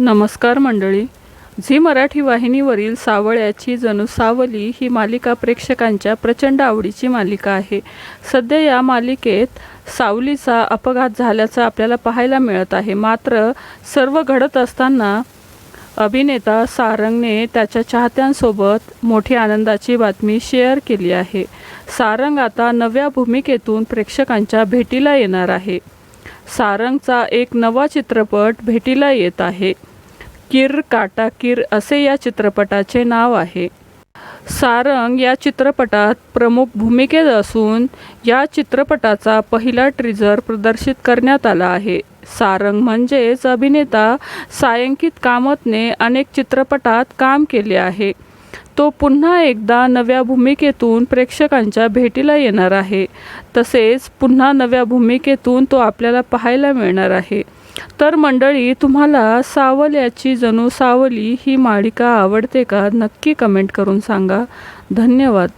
नमस्कार मंडळी. झी मराठी वाहिनीवरील सावळ्याची जणू सावली ही मालिका प्रेक्षकांच्या प्रचंड आवडीची मालिका आहे. सध्या या मालिकेत सावलीचा अपघात झाल्याचं आपल्याला पाहायला मिळत आहे. मात्र सर्व घडत असताना अभिनेता सारंगने त्याच्या चाहत्यांसोबत मोठी आनंदाची बातमी शेअर केली आहे. सारंग आता नव्या भूमिकेतून प्रेक्षकांच्या भेटीला येणार आहे. सारंगचा एक नवा चित्रपट भेटीला येत आहे. किर काटा किर असे या चित्रपटाचे नाव आहे. सारंग या चित्रपटात प्रमुख भूमिकेत असून या चित्रपटाचा पहिला ट्रिझर प्रदर्शित करण्यात आला आहे. सारंग म्हणजेच अभिनेता सायंकित कामतने अनेक चित्रपटात काम केले आहे. तो पुन्हा एकदा नव्या भूमिकेतून प्रेक्षकांच्या भेटीला येणार आहे. तसेच पुन्हा नव्या भूमिकेतून तो आपल्याला पाहायला मिळणार आहे. तर मंडळी तुम्हाला सावल्याची जणू सावली ही मालिका आवडते का? नक्की कमेंट करून सांगा. धन्यवाद.